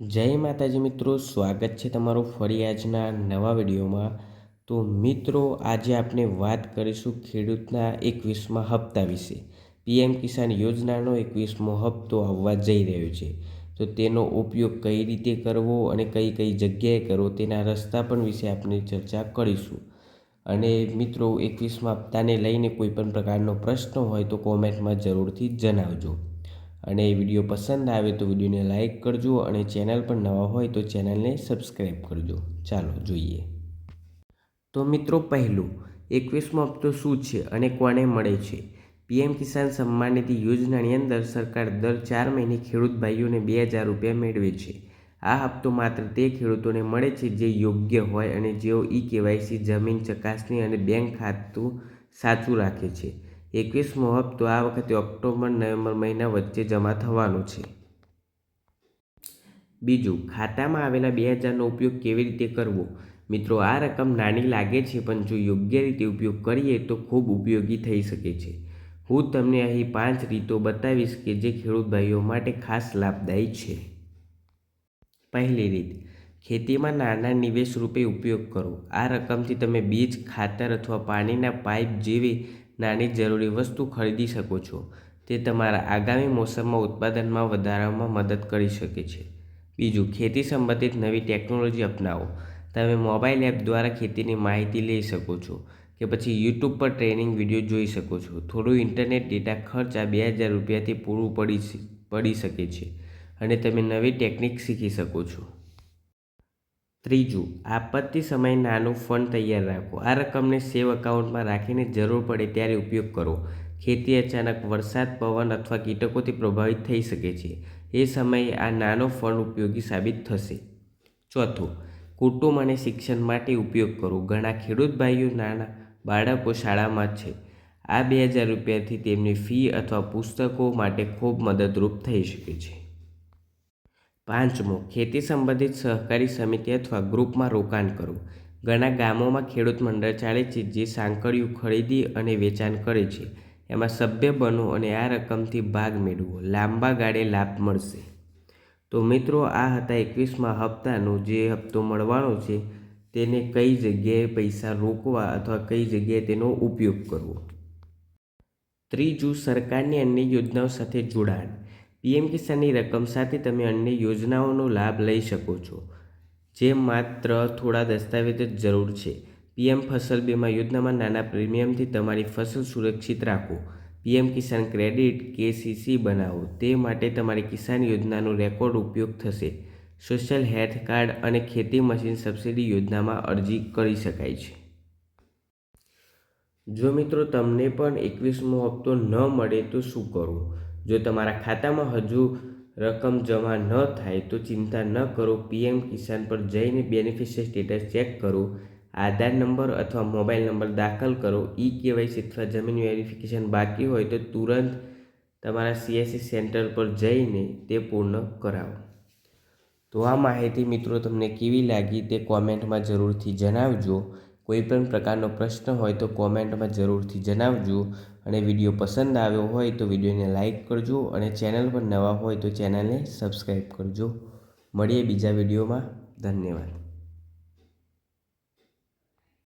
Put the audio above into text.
જય માતાજી મિત્રો, સ્વાગત છે તમારું ફરી આજના નવા વિડીયોમાં. તો મિત્રો, આજે આપણે વાત કરીશું ખેડૂતના એકવીસમા હપ્તા વિશે. પીએમ કિસાન યોજનાનો એકવીસમો હપ્તો આવવા જઈ રહ્યો છે. તો તેનો ઉપયોગ કઈ રીતે કરવો અને કઈ કઈ જગ્યાએ કરવો તેના રસ્તા પણ વિશે આપણે ચર્ચા કરીશું. અને મિત્રો, એકવીસમા હપ્તાને લઈને કોઈ પણ પ્રકારનો પ્રશ્ન હોય તો કોમેન્ટમાં જરૂરથી જણાવજો. અને વીડિયો પસંદ આવે તો વિડીયોને લાઇક કરજો અને ચેનલ પર નવા હોય તો ચેનલને સબસ્ક્રાઈબ કરજો. ચાલો જોઈએ. તો મિત્રો પહેલું, એકવીસમો હપ્તો શું છે અને કોને મળે છે? પીએમ કિસાન સન્માન નિધિ યોજનાની અંદર સરકાર દર ચાર મહિને ખેડૂત ભાઈઓને બે હજાર રૂપિયા મેળવે છે. આ હપ્તો માત્ર તે ખેડૂતોને મળે છે જે યોગ્ય હોય અને જેઓ ઈ કેવાયસી, જમીન ચકાસણી અને બેંક ખાતું સાચું રાખે છે. એકવીસમો હપ્તો આ વખતે ઓક્ટોબર, નવેમ્બર મહિના વચ્ચે જમા થવાનો છે. બીજું, ખાતામાં આવેલા બે હજારનો ઉપયોગ કેવી રીતે કરવો? મિત્રો, આ રકમ નાની લાગે છે, પણ જો યોગ્ય રીતે ઉપયોગ કરીએ તો ખૂબ ઉપયોગી થઈ શકે છે. હું તમને અહીં પાંચ રીતો બતાવીશ કે જે ખેડૂત ભાઈઓ માટે ખાસ લાભદાયી છે. પહેલી રીત, ખેતીમાં નાના નિવેશ રૂપે ઉપયોગ કરો. આ રકમથી તમે બીજ, ખાતર અથવા પાણીના પાઇપ જેવી નાની જરૂરી વસ્તુ ખરીદી શકો છો. તે તમારા આગામી મોસમમાં ઉત્પાદનમાં વધારવામાં મદદ કરી શકે છે. બીજું, ખેતી સંબંધિત નવી ટેકનોલોજી અપનાવો. તમે મોબાઈલ એપ દ્વારા ખેતીની માહિતી લઈ શકો છો કે પછી યુટ્યુબ પર ટ્રેનિંગ વીડિયો જોઈ શકો છો. થોડું ઇન્ટરનેટ ડેટા ખર્ચ આ બે હજાર રૂપિયાથી પૂરું પડી પડી શકે છે અને તમે નવી ટેકનિક શીખી શકો છો. ત્રીજું, આપત્તિ સમયે નાનું ફંડ તૈયાર રાખો આ રકમને સેવ એકાઉન્ટમાં રાખીને જરૂર પડે ત્યારે ઉપયોગ કરો ખેતી અચાનક વરસાદ, પવન અથવા કીટકોથી પ્રભાવિત થઈ શકે છે. એ સમયે આ નાનો ફંડ ઉપયોગી સાબિત થશે. ચોથું, કુટુંબ અને શિક્ષણ માટે ઉપયોગ કરો ઘણા ખેડૂત ભાઈઓ નાના બાળકો શાળામાં છે. આ બે હજાર રૂપિયાથી તેમની ફી અથવા પુસ્તકો માટે ખૂબ મદદરૂપ થઈ શકે છે. પાંચમો, ખેતી સંબંધિત સહકારી સમિતિ અથવા ગ્રુપમાં રોકાણ કરવું ઘણા ગામોમાં ખેડૂત મંડળ ચાલે છે જે સાંકળિયું ખરીદી અને વેચાણ કરે છે. એમાં સભ્ય બનો અને આ રકમથી ભાગ મેળવો. લાંબા ગાળે લાભ મળશે. તો મિત્રો, આ હતા એકવીસમાં હપ્તાનો જે હપ્તો મળવાનો છે, તેને કઈ જગ્યાએ પૈસા રોકવા અથવા કઈ જગ્યાએ તેનો ઉપયોગ કરવો? ત્રીજું, સરકારની અન્ય યોજનાઓ સાથે જોડાણ. પીએમ કિસાનની રકમ સાથે તમે અન્ય યોજનાઓનો લાભ લઈ શકો છો, જે માત્ર થોડા દસ્તાવેજ જ જરૂર છે. પીએમ ફસલ બીમા યોજનામાં નાના પ્રીમિયમથી તમારી ફસલ સુરક્ષિત રાખો. પીએમ કિસાન ક્રેડિટ, કેસીસી બનાવો. તે માટે તમારી કિસાન યોજનાનો રેકોર્ડ ઉપયોગ થશે. સોશિયલ હેલ્થ કાર્ડ અને ખેતી મશીન સબસિડી યોજનામાં અરજી કરી શકાય છે. જો મિત્રો તમને પણ એકવીસમો હપ્તો ન મળે તો શું કરવું જો તમારા ખાતામાં હજુ રકમ જમા ન થાય તો ચિંતા ન કરો. પીએમ કિસાન પર જઈને બેનિફિશિયર સ્ટેટસ ચેક કરો. આધાર નંબર અથવા મોબાઈલ નંબર દાખલ કરો. ઈ કેવાયસી અથવા જમીન વેરિફિકેશન બાકી હોય તો તુરંત તમારા સીએસસી સેન્ટર પર જઈને તે પૂર્ણ કરાવો. તો આ માહિતી મિત્રો તમને કેવી લાગી તે કોમેન્ટમાં જરૂરથી જણાવજો. કોઈ પણ પ્રકારનો પ્રશ્ન હોય તો કોમેન્ટમાં જરૂરથી જણાવજો. અને વીડિયો પસંદ આવ્યો હોય તો વિડીયોને લાઇક કરજો અને ચેનલ પર નવા હોય તો ચેનલને સબસ્ક્રાઈબ કરજો. મળીએ બીજા વિડીયોમાં. ધન્યવાદ.